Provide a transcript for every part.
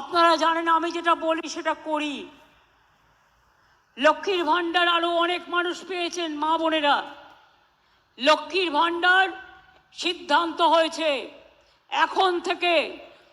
আপনারা জানেন আমি যেটা বলি, সেটা করি। লক্ষ্মীর ভাণ্ডার আরও অনেক মানুষ পেয়েছেন, মা বোনেরা। লক্ষ্মীর ভাণ্ডার সিদ্ধান্ত হয়েছে। এখন থেকে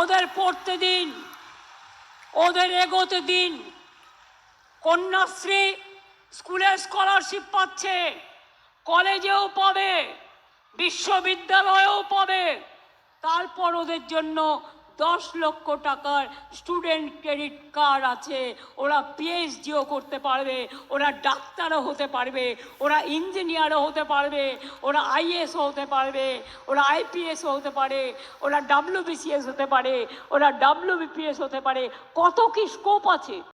ওদের পড়তে দিন, ওদের এগোতে দিন। কন্যাশ্রী স্কুলে স্কলারশিপ পাচ্ছে, কলেজেও পাবে, বিশ্ববিদ্যালয়েও পাবে। তারপর ওদের জন্য দশ লক্ষ টাকার স্টুডেন্ট ক্রেডিট কার্ড আছে। ওরা পিএইচডিও করতে পারবে, ওরা ডাক্তারও হতে পারবে, ওরা ইঞ্জিনিয়ারও হতে পারবে, ওরা আইএসও হতে পারবে, ওরা আইপিএসও হতে পারে, ওরা ডাব্লিউবিসিএস হতে পারে, ওরা ডাব্লিউবিপিএস হতে পারে, কত কি স্কোপ আছে?